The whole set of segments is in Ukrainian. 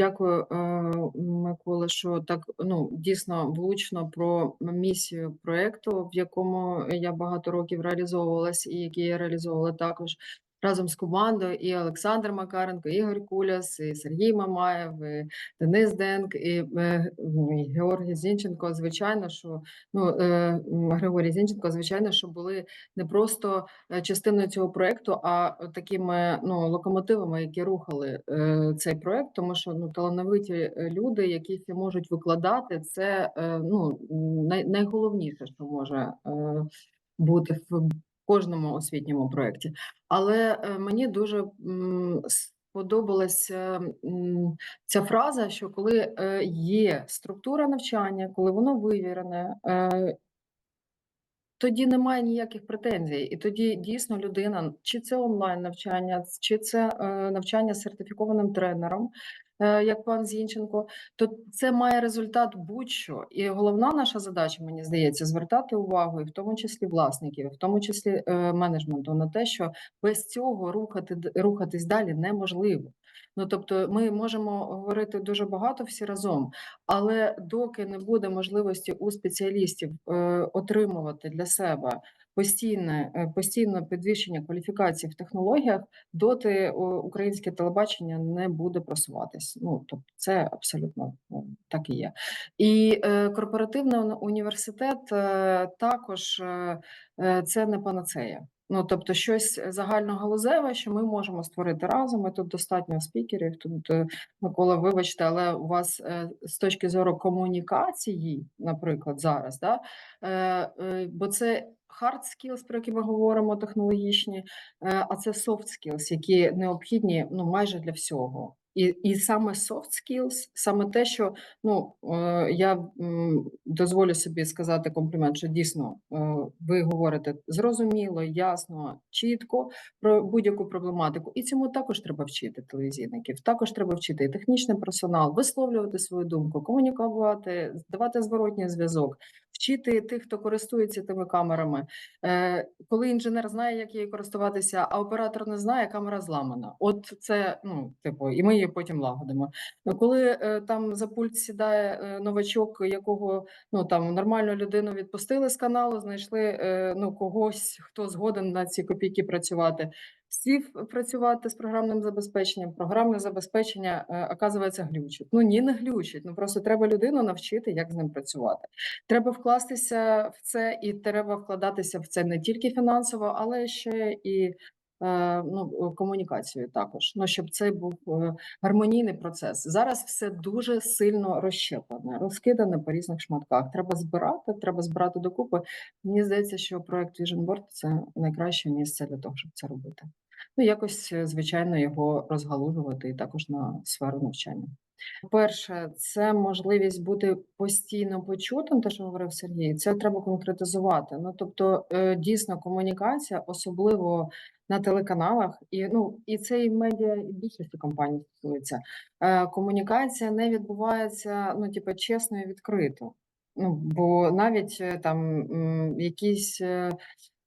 Дякую, е, Микола, що так ну дійсно влучно про місію проекту, в якому я багато років реалізовувалась, і який я реалізовувала також разом з командою. І Олександр Макаренко, і Ігор Куляс, і Сергій Мамаєв, і Денис Денк, і, е, і Георгій Зінченко. Звичайно, що ну е, Григорій Зінченко, звичайно, що були не просто е, частиною цього проекту, а такими ну локомотивами, які рухали цей проект, тому що ну талановиті люди, які можуть викладати, це ну най, найголовніше, що може бути в кожному освітньому проєкті. Але е, мені дуже сподобалася ця фраза, що коли е, є структура навчання, коли воно вивірене. Е, тоді немає ніяких претензій, і тоді дійсно людина, чи це онлайн навчання, чи це е, навчання з сертифікованим тренером, е, як пан Зінченко, то це має результат будь-що. І головна наша задача, мені здається, звертати увагу, і в тому числі власників, в тому числі е, менеджменту, на те, що без цього рухати рухатись далі неможливо. Ну тобто, ми можемо говорити дуже багато всі разом, але доки не буде можливості у спеціалістів е, отримувати для себе постійне е, постійне підвищення кваліфікації в технологіях, доти українське телебачення не буде просуватись. Ну тобто, це абсолютно е, так і є. І е, корпоративний університет е, також е, е, це не панацея. Ну, тобто, щось загальногалузеве, що ми можемо створити разом. І тут достатньо спікерів. Тут е, Микола, вибачте, але у вас е, з точки зору комунікації, наприклад, зараз, да, е, е, бо це hard skills, про які ми говоримо, технологічні, е, а це soft skills, які необхідні ну майже для всього. І і саме soft skills, саме те, що ну е, я дозволю собі сказати комплімент, що дійсно е, ви говорите зрозуміло, ясно, чітко про будь-яку проблематику. І цьому також треба вчити телевізійників. Також треба вчити і технічний персонал, висловлювати свою думку, комунікувати, давати зворотній зв'язок, вчити тих, хто користується тими камерами. Е, Коли інженер знає, як її користуватися, а оператор не знає, камера зламана. От це ну типу, і ми її потім лагодимо. Ну, Коли е, там за пульт сідає е, новачок, якого ну там нормальну людину відпустили з каналу, знайшли е, ну когось, хто згоден на ці копійки працювати. Сів працювати з програмним забезпеченням. Програмне забезпечення е, оказується глючить. Ну ні, не глючить. Ну просто треба людину навчити, як з ним працювати. Треба вкластися в це, і треба вкладатися в це не тільки фінансово, але ще і ну, комунікацію також. Ну щоб це був е, гармонійний процес. Зараз все дуже сильно розщеплене, розкидане по різних шматках. Треба збирати, треба збирати докупи. Мені здається, що проект Vision Board – це найкраще місце для того, щоб це робити. Ну, якось, е, звичайно, його розгалужувати і також на сферу навчання. Перше, це можливість бути постійно почутим, те, що говорив Сергій, це треба конкретизувати. Ну тобто, е, дійсно, комунікація, особливо на телеканалах, і ну і це і медіа і більшості компаній стосується. Е, Комунікація не відбувається ну, типу, чесно і відкрито. Ну, бо навіть е, там якісь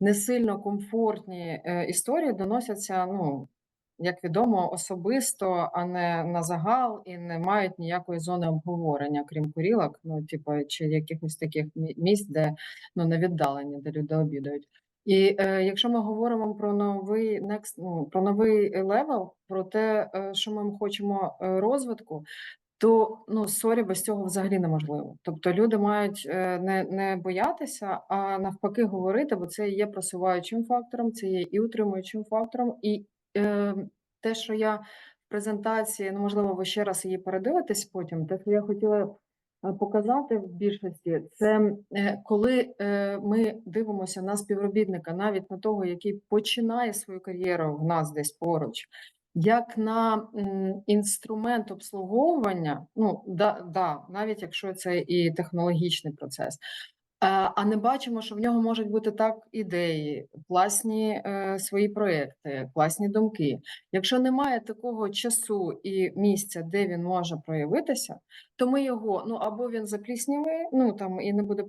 не сильно комфортні історії доносяться, ну як відомо, особисто, а не на загал, і не мають ніякої зони обговорення, крім курілок, ну типу, чи якихось таких місць, де ну на віддалення, де люди обідають. І е, якщо ми говоримо про новий next, ну, про новий левел, про те, е, що ми хочемо е, розвитку, то ну сорі, без цього взагалі неможливо. Тобто люди мають е, не, не боятися, а навпаки говорити, бо це є просуваючим фактором, це є і утримуючим фактором, і те, що я в презентації, ну можливо, ви ще раз її передивитесь потім. Те, що я хотіла е, показати в більшості, це е, коли е, ми дивимося на співробітника, навіть на того, який починає свою кар'єру в нас десь поруч. Як на інструмент обслуговування, ну да, да, навіть якщо це і технологічний процес, Е, а не бачимо, що в нього можуть бути так ідеї, класні е, свої проекти, класні думки. Якщо немає такого часу і місця, де він може проявитися, то ми його ну або він запліснівий, ну там і не буде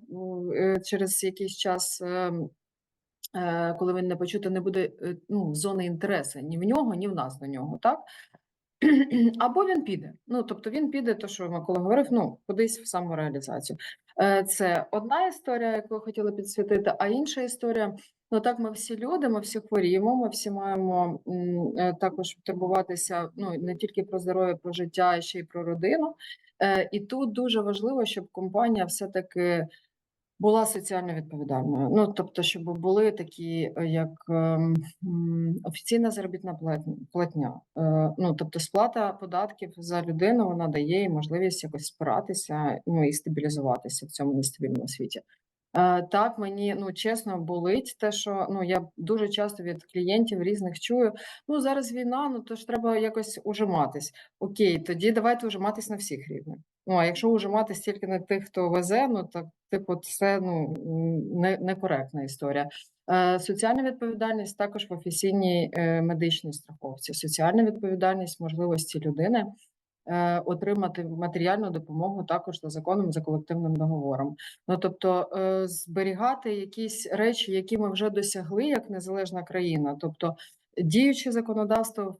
е, через якийсь час. ем, е, Коли він не почути, не буде е, ну, зони інтересу ні в нього, ні в нас до нього, так? Або він піде. Ну, тобто він піде, то що Микола говорив, ну, кудись в самореалізацію. Е, Це одна історія, яку я хотіла підсвітити, а інша історія. Ну так, ми всі люди, ми всі хворіємо, ми всі маємо е, також турбуватися ну не тільки про здоров'я, про життя, а ще й про родину. Е, І тут дуже важливо, щоб компанія все-таки була соціально відповідальною. Ну тобто, щоб були такі, е, як ем, офіційна заробітна платня. Е, ну тобто, сплата податків за людину вона дає їй можливість якось спиратися ну і стабілізуватися в цьому нестабільному світі. Е, Так, мені ну чесно болить те, що ну я дуже часто від клієнтів різних чую. Ну зараз війна, ну то ж треба якось ужиматись. Окей, тоді давайте ужиматись на всіх рівнях. Ну а якщо ужиматись тільки на тих, хто везе, ну так типу, це ну не, некоректна історія. Е, Соціальна відповідальність також в офіційній е, медичній страховці. Соціальна відповідальність можливості людини е, отримати матеріальну допомогу також за законом за колективним договором. Ну тобто е, зберігати якісь речі, які ми вже досягли як незалежна країна, тобто діюче законодавство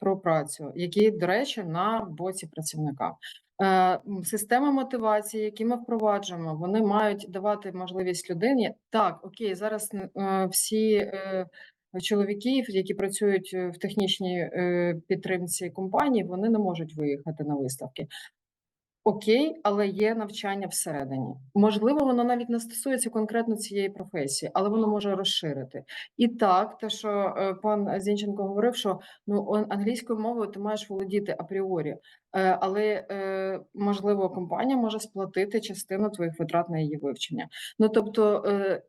про працю, які, до речі, на боці працівника. Е, м, Системи мотивації, які ми впроваджуємо, вони мають давати можливість людині. Так, окей, зараз е, всі е, чоловіки, які працюють в технічній підтримці компанії, вони не можуть виїхати на виставки. Окей, але є навчання всередині. Можливо, воно навіть не стосується конкретно цієї професії, але воно може розширити. І так, те, що е, пан Зінченко говорив, що ну англійською мовою ти маєш володіти апріорі, Е, але е, можливо, компанія може сплатити частину твоїх витрат на її вивчення. Ну тобто,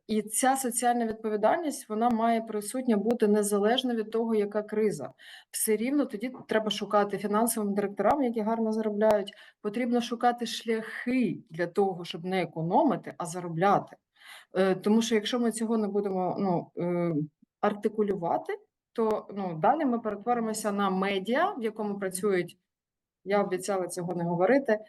і ця соціальна відповідальність вона має присутня бути незалежно від того, яка криза. Все рівно тоді треба шукати фінансовим директорам, які гарно заробляють. Потрібно шукати шляхи для того, щоб не економити, а заробляти. Е, Тому що якщо ми цього не будемо ну, е, артикулювати, то ну, далі ми перетворимося на медіа, в якому працюють. Я обіцяла цього не говорити,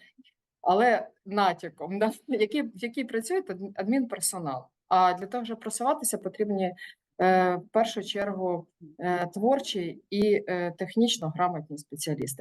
але натяком, да, які, в якій працює адм- адмінперсонал. А для того, щоб просуватися, потрібні е, в першу чергу е, творчі і е, технічно грамотні спеціалісти.